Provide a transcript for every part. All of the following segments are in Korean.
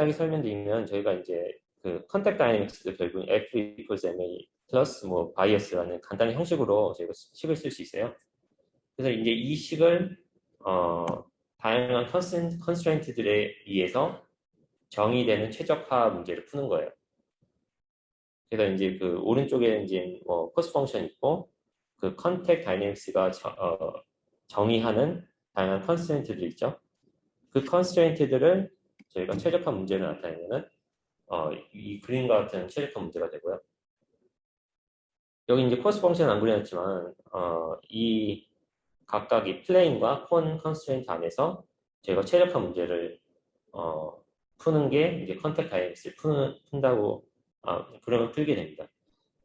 간단하게 설명드리면 저희가 이제 그 컨택 다이내믹스도 결국 F equals MA 플러스 뭐 바이어스라는 간단한 형식으로 저희가 식을 쓸 수 있어요. 그래서 이제 이 식을 어, 다양한 컨스트레인트들에 의해서 정의되는 최적화 문제를 푸는 거예요. 그래서 이제 그 오른쪽에 이제 뭐 코스 펑션 있고 그 컨택 다이내믹스가 어, 정의하는 다양한 컨스트레인트들 있죠. 그 컨스트레인트들을 저희가 최적화 문제를 나타내면은 어, 이 그림과 같은 최적화 문제가 되고요. 여기 이제 코스 펑션 안 그려놨지만 어, 이 각각의 플레인과 콘 컨스트레인트 안에서 저희가 최적화 문제를 어, 푸는 게 이제 컨택 다이렉스를 푼다고 아, 그러면 풀게 됩니다.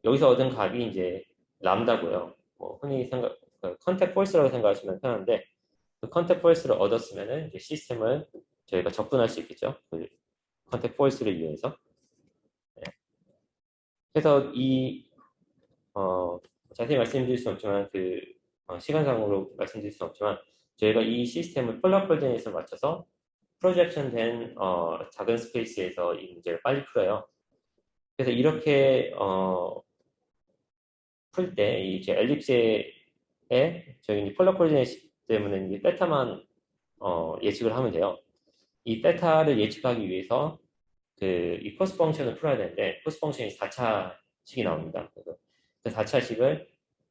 여기서 얻은 값이 이제 람다고요. 뭐 흔히 생각 그 컨택 폴스라고 생각하시면 편한데 그 컨택 폴스를 얻었으면은 시스템을 저희가 접근할 수 있겠죠. 그 컨택 폴스를 이용해서. 네. 그래서 이 어, 자세히 말씀드릴 수는 없지만 그 어, 시간상으로 말씀드릴 수는 없지만 저희가 이 시스템을 폴라 콜전에서 맞춰서 프로젝션 된 어, 작은 스페이스에서 이 문제를 빨리 풀어요. 그래서 이렇게 어, 풀 때 이제 엘립스에 저희 폴라 콜전 때문에 이제 베타만 어, 예측을 하면 돼요. 이 베타를 예측하기 위해서 그 이 코스 펑션을 풀어야 되는데 코스 펑션이 4차식이 나옵니다. 그래서 그 4차식을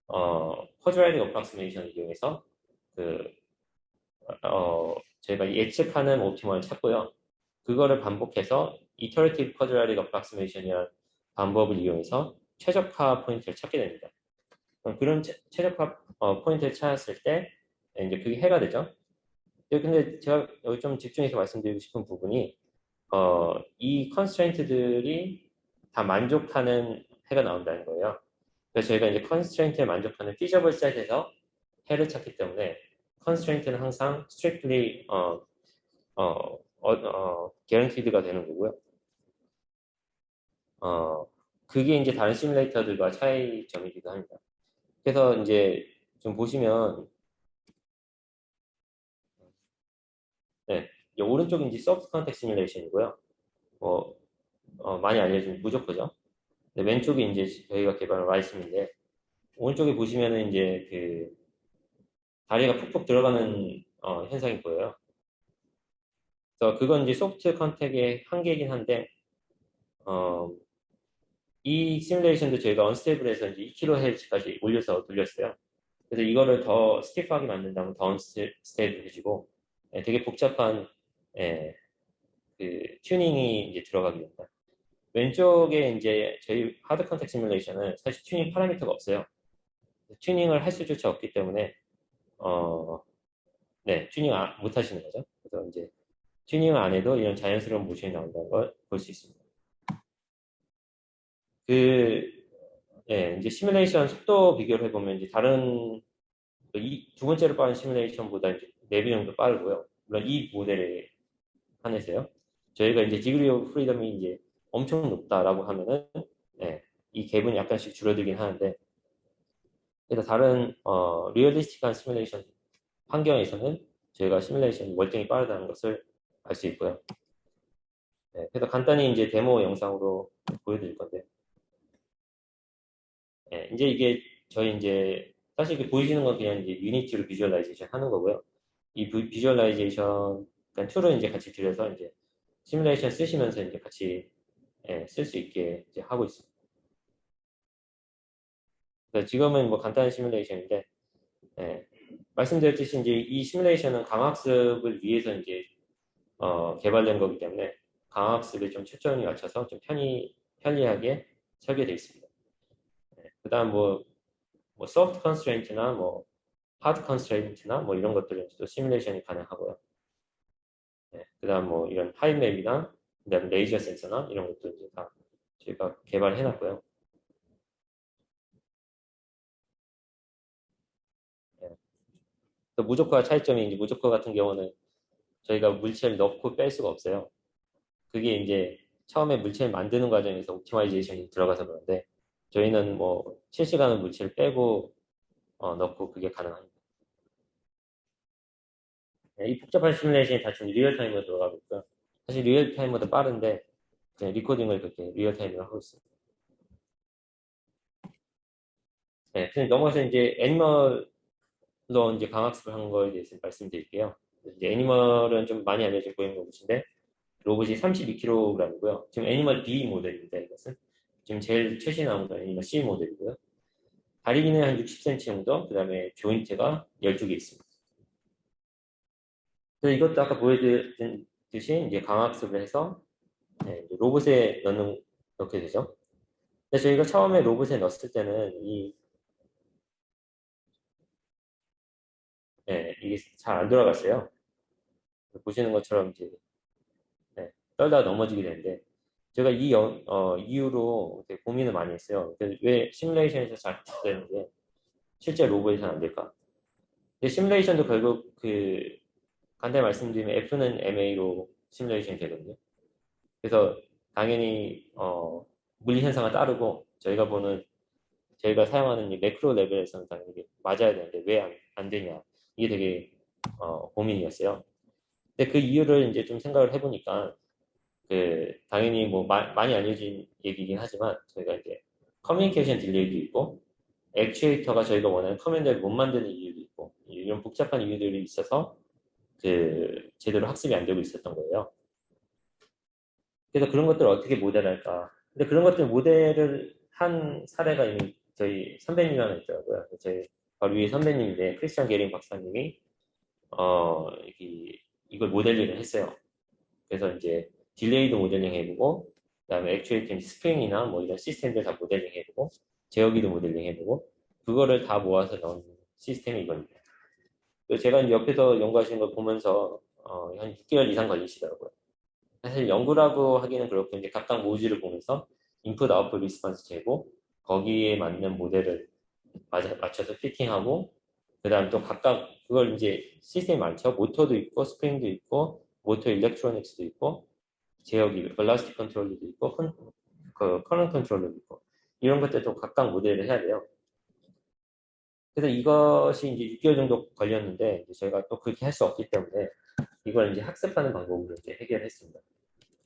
어, 쿼드라틱 어프락시메이션을 이용해서 그 어, 저희가 예측하는 옵티멀을 찾고요. 그거를 반복해서 이터레티브 쿼드라틱 어프락시메이션이라는 방법을 이용해서 최적화 포인트를 찾게 됩니다. 그런 최, 적화 어, 포인트를 찾았을 때 이제 그게 해가 되죠. 근데 제가 여기 좀 집중해서 말씀드리고 싶은 부분이 어, 이 컨스트레인트들이 다 만족하는 해가 나온다는 거예요. 그래서 저희가 이제 컨스트레인트에 만족하는 피저블 셋에서 해를 찾기 때문에 컨스트레인트는 항상 strictly 어, 어, 어, 어, guaranteed가 되는 거고요. 어, 그게 이제 다른 시뮬레이터들과 차이점이기도 합니다. 그래서 이제 좀 보시면 네, 오른쪽이 이제 soft context simulation이고요. 뭐 어, 많이 알려진 무조건죠. 네, 왼쪽이 이제 저희가 개발한 라이심인데 오른쪽에 보시면은 이제 그 다리가 푹푹 들어가는 어, 현상이 보여요. 그래서 그건 이제 소프트 컨택의 한계이긴 한데 어, 이 시뮬레이션도 저희가 언스테이블에서 이제 2kHz까지 올려서 돌렸어요. 그래서 이거를 더 스티프하게 만든다면 더 언스테이블해지고 예, 되게 복잡한 예, 그 튜닝이 이제 들어가게 됩니다. 왼쪽에 이제 저희 하드 컨택 시뮬레이션은 사실 튜닝 파라미터가 없어요. 튜닝을 할 수조차 없기 때문에 어, 네, 튜닝 아, 못 하시는 거죠. 그래서 이제 튜닝을 안 해도 이런 자연스러운 모션이 나온다는 걸 볼 수 있습니다. 그, 예, 이제 시뮬레이션 속도 비교를 해보면 이제 다른 이 두 번째로 빠른 시뮬레이션보다 이제 4배 정도 빠르고요. 물론 이 모델에 한해서요. 저희가 이제 디그리 오브 프리덤이 이제 엄청 높다라고 하면은 예, 이 갭은 약간씩 줄어들긴 하는데 그래서 다른 어, 리얼리스틱한 시뮬레이션 환경에서는 저희가 시뮬레이션 월등히 빠르다는 것을 알 수 있고요. 네, 그래서 간단히 이제 데모 영상으로 보여드릴 건데, 네, 이제 이게 저희 이제 사실 이렇게 보이시는 건 그냥 이제 유니티로 비주얼라이제이션 하는 거고요. 이 비주얼라이제이션 그러니까 툴을 이제 같이 들여서 이제 시뮬레이션 쓰시면서 이제 같이 예, 쓸 수 있게 이제 하고 있습니다. 지금은 뭐 간단한 시뮬레이션인데 예, 말씀드렸듯이 이제 이 시뮬레이션은 강학습을 위해서 이제 어, 개발된 거기 때문에 강학습에 좀 초점이 맞춰서 좀 편히 편리하게 설계되어 있습니다. 예, 그다음 뭐, 뭐 soft constraint나 뭐 hard constraint나 뭐 이런 것들은 또 시뮬레이션이 가능하고요. 예, 그다음 뭐 이런 하이맵이나 그다음 레이저 센서나 이런 것도 이제 다 저희가 개발해 놨고요. 또 무조건 차이점이 이제 무조건 같은 경우는 저희가 물체를 넣고 뺄 수가 없어요. 그게 이제 처음에 물체를 만드는 과정에서 옵티마이제이션이 들어가서 그런데 저희는 뭐 실시간으로 물체를 빼고 어, 넣고 그게 가능합니다. 네, 이 복잡한 시뮬레이션이 다 지금 리얼타임으로 들어가고 있고요. 사실 리얼타임보다 빠른데 리코딩을 그렇게 리얼타임으로 하고 있습니다. 네, 그냥 넘어가서 이제 애니멀로 이제 강학습을 한 거에 대해서 말씀드릴게요. 이제 애니멀은 좀 많이 알려진 고행 로봇인데 로봇이 32kg이고요. 지금 애니멀 B 모델입니다. 이것은 지금 제일 최신 나온 건 애니멀 C 모델이고요. 다리 길이는 한 60cm 정도, 그 다음에 조인트가 12개 있습니다. 이것도 아까 보여드렸듯이 이제 강학습을 해서 네, 로봇에 넣는, 넣게 되죠. 근데 저희가 처음에 로봇에 넣었을 때는 이 네, 이게 잘 안 돌아갔어요. 보시는 것처럼 이제 네, 떨다가 넘어지게 되는데 제가 이 여, 어, 이유로 고민을 많이 했어요. 왜 시뮬레이션에서 잘 되는데 실제 로봇에서는 안 될까? 근데 시뮬레이션도 결국 그 간단히 말씀드리면 F는 MA로 시뮬레이션이 되거든요. 그래서 당연히 어, 물리 현상을 따르고 저희가 보는 저희가 사용하는 이 매크로 레벨에서는 당연히 맞아야 되는데 왜 안 안 되냐 이게 되게 어, 고민이었어요. 근데 그 이유를 이제 좀 생각을 해보니까 그 당연히 뭐 마, 많이 알려진 얘기긴 하지만 저희가 이제 커뮤니케이션 딜레이도 있고 액추에이터가 저희가 원하는 커맨드를 못 만드는 이유도 있고 이런 복잡한 이유들이 있어서 그 제대로 학습이 안 되고 있었던 거예요. 그래서 그런 것들을 어떻게 모델할까? 근데 그런 것들 모델을 한 사례가 이미 저희 선배님 하나 있더라고요. 저희 바로 위에 선배님인데 크리스찬 게링 박사님이 어 이, 이걸 모델링을 했어요. 그래서 이제 딜레이도 모델링 해보고 그다음에 액추에이팅 스프링이나 뭐 이런 시스템들 다 모델링 해보고 제어기도 모델링 해보고 그거를 다 모아서 넣은 시스템이 이겁니다. 제가 옆에서 연구하시는 걸 보면서 어, 한 6개월 이상 걸리시더라고요. 사실 연구라고 하기는 그렇고 이제 각각 모듈을 보면서 인풋 아웃풋 리스폰스 재고 거기에 맞는 모델을 맞춰서 피팅하고 그 다음 또 각각 그걸 이제 시스템이 많죠. 모터도 있고 스프링도 있고 모터 일렉트로닉스도 있고 제어기, 벨라스틱 컨트롤러도 있고 컨, 그 커런 컨트롤러도 있고 이런 것들도 각각 모델을 해야 돼요. 그래서 이것이 이제 6개월 정도 걸렸는데 저희가 또 그렇게 할 수 없기 때문에 이걸 이제 학습하는 방법으로 이제 해결했습니다.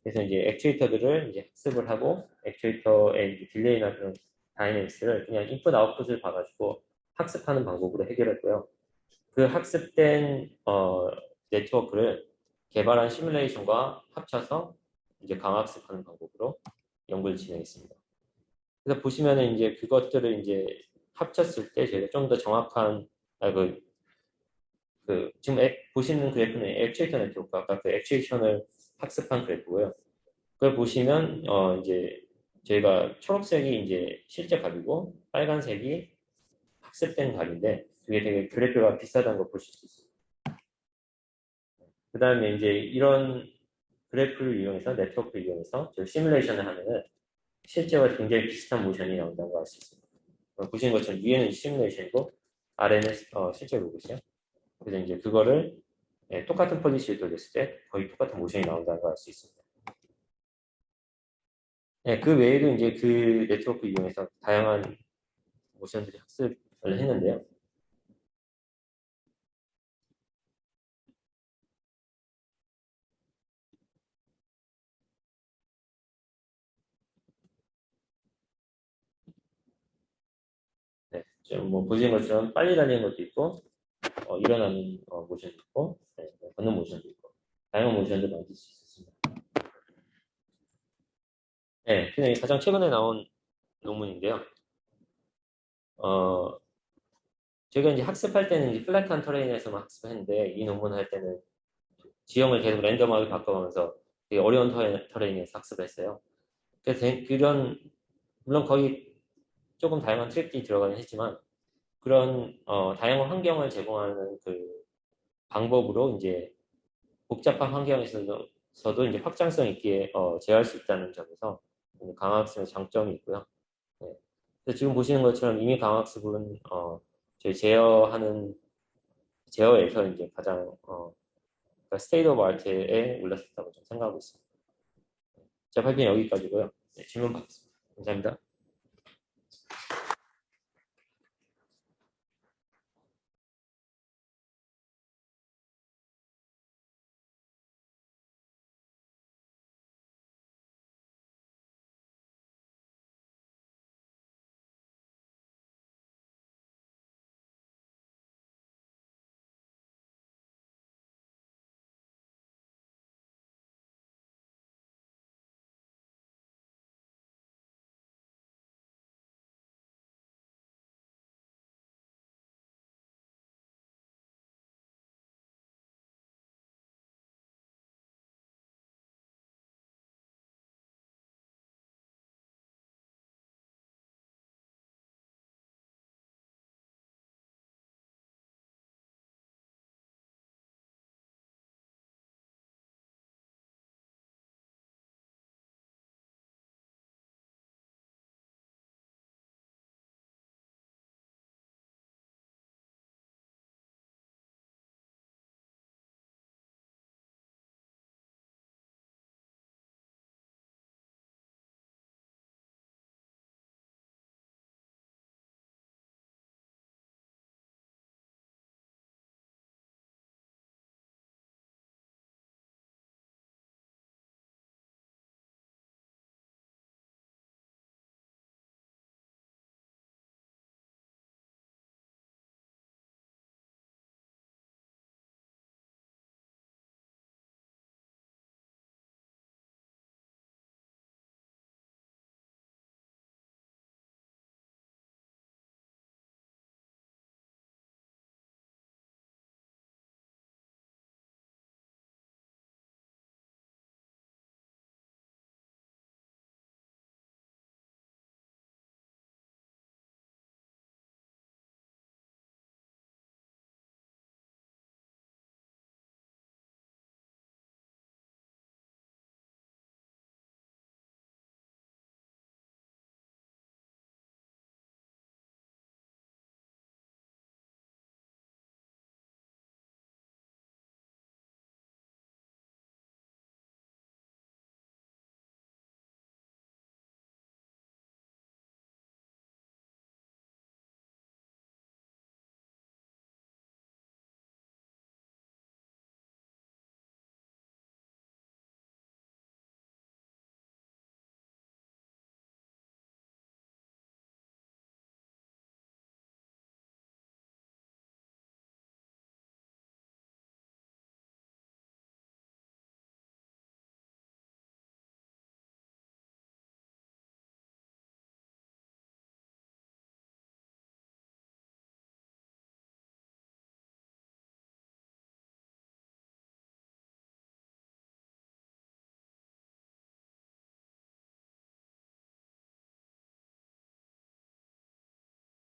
그래서 이제 액추에이터들을 이제 학습을 하고 액추에이터의 이제 딜레이나 그런 다이내믹스를 그냥 인풋 아웃풋을 봐가지고 학습하는 방법으로 해결했고요. 그 학습된 어, 네트워크를 개발한 시뮬레이션과 합쳐서 이제 강학습하는 방법으로 연구를 진행했습니다. 그래서 보시면은 이제 그것들을 이제 합쳤을 때 저희가 좀 더 정확한 아, 그, 그 지금 애, 보시는 그래프는 액추에이터 네트워크 아까 그 액추에이션을 학습한 그래프고요. 그걸 보시면 어 이제 저희가 초록색이 이제 실제 값이고 빨간색이 학습된 값인데 그게 되게 그래프가 비슷하다는 걸 보실 수 있습니다. 그 다음에 이제 이런 그래프를 이용해서 네트워크를 이용해서 저 시뮬레이션을 하면은 실제와 굉장히 비슷한 모션이 나온다는 걸알수 있습니다. 보시는 것처럼 위에는 시뮬레이션이고 아래는 어, 실제 로봇이요. 그래서 이제 그거를 네, 똑같은 폴리시를 돌렸을 때 거의 똑같은 모션이 나온다는 걸 알 수 있습니다. 네, 그 외에도 이제 그 네트워크 이용해서 다양한 모션들이 학습을 했는데요. 지금 뭐 보시는 것처럼 빨리 달리는 것도 있고 어, 일어나는 어, 모션도 있고 네, 네, 걷는 모션도 있고 다양한 모션을 만들 수 있습니다. 네, 그냥 가장 최근에 나온 논문인데요. 어, 제가 이제 학습할 때는 이제 플랫한 터레인에서만 학습했는데 이 논문 할 때는 지형을 계속 랜덤하게 바꿔가면서 되게 어려운 터레인에서 학습을 했어요. 그래서 그런 물론 거의 조금 다양한 트랙들이 들어가긴 했지만 그런 어, 다양한 환경을 제공하는 그 방법으로 이제 복잡한 환경에서도 이제 확장성 있게 어, 제어할 수 있다는 점에서 강학습의 장점이 있고요. 네. 지금 보시는 것처럼 이미 강학습은 어, 저희 제어하는 제어에서 이제 가장 어, 스테이트 오브 아트에 올랐었다고 좀 생각하고 있습니다. 제 발표는 여기까지고요. 네, 질문 받겠습니다. 감사합니다.